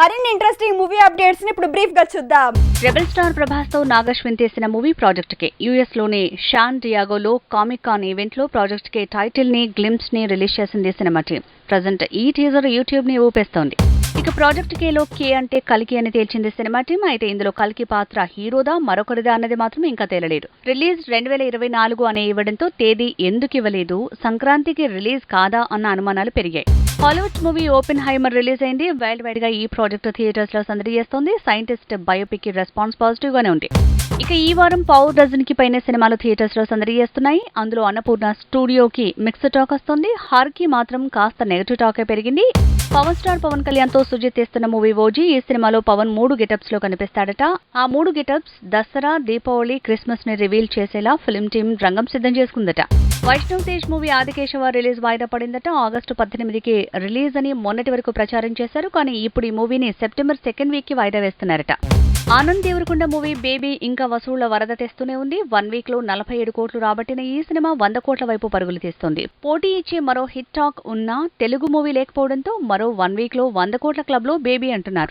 మరిన్ని interesting movie అప్డేట్స్ని ఇప్పుడు బ్రీఫ్గా చూద్దాం. రెబల్ స్టార్ ప్రభాస్తో నాగశ్విన్ తీసిన మూవీ ప్రాజెక్ట్కి యుఎస్లోని షాన్ డియాగోలో కామిక్ కాన్ ఈవెంట్లో ప్రాజెక్ట్కి టైటిల్ని గ్లిమ్స్ని రిలీజ్ చేసింది సినిమా టీం ప్రజెంట్ ఈ టీజర్ యూట్యూబ్ని ఊపేస్తోంది. ఇక ప్రాజెక్ట్ కేలో కే అంటే కల్కి అని తేల్చింది సినిమా టీం. అయితే ఇందులో కల్కి పాత్ర హీరోదా మరొకరిదా అన్నది మాత్రం ఇంకా తేలలేదు. రిలీజ్ రెండు వేల ఇరవై నాలుగు అనే ఇవ్వడంతో తేదీ ఎందుకు ఇవ్వలేదు సంక్రాంతికి రిలీజ్ కాదా అన్న అనుమానాలు పెరిగాయి. Hollywood movie Oppenheimer release అయింది. వైల్డ్ వైడ్గా ఈ ప్రాజెక్ట్ థియేటర్స్లో సందడి చేస్తోంది. సైంటిస్ట్ బయోపిక్కి రెస్పాన్స్ పాజిటివ్ గానే ఉంది. ఇక ఈ వారం పావు డజన్కి పైన సినిమాలు థియేటర్స్లో సందడి చేస్తున్నాయి అందులో అన్నపూర్ణ స్టూడియోకి మిక్స్డ్ టాక్ వస్తుంది. హార్కి మాత్రం కాస్త నెగటివ్ టాకే పెరిగింది. పవన్ స్టార్ పవన్ కళ్యాణ్తో సుజిత్ తీస్తున్న మూవీ ఓజీ ఈ సినిమాలో పవన్ మూడు గెటప్స్లో కనిపిస్తాడట. ఆ మూడు గెటప్స్ దసరా దీపావళి క్రిస్మస్ని రివీల్ చేసేలా ఫిల్మ్ టీం రంగం సిద్ధం చేసుకుందట. వైష్ణవ్ తేజ్ మూవీ ఆదికేశవ రిలీజ్ వాయిదా పడిందట. ఆగస్టు పద్దెనిమిదికి రిలీజ్ అని మొన్నటి వరకు ప్రచారం చేశారు. కానీ ఇప్పుడు ఈ మూవీని సెప్టెంబర్ సెకండ్ వీక్కి వాయిదా వేస్తున్నారట. ఆనంద్ దేవరకొండ మూవీ బేబీ ఇంకా వసూళ్ళ వరద తెస్తూనే ఉంది. వన్ వీక్లో నలభై ఏడు కోట్లు రాబట్టిన ఈ సినిమా వంద కోట్ల వైపు పరుగులు తీస్తోంది. పోటీ ఇచ్చే మరో హిట్ టాక్ ఉన్నా తెలుగు మూవీ లేకపోవడంతో మరో వన్ వీక్లో వంద కోట్ల క్లబ్లో బేబీ అంటున్నారు.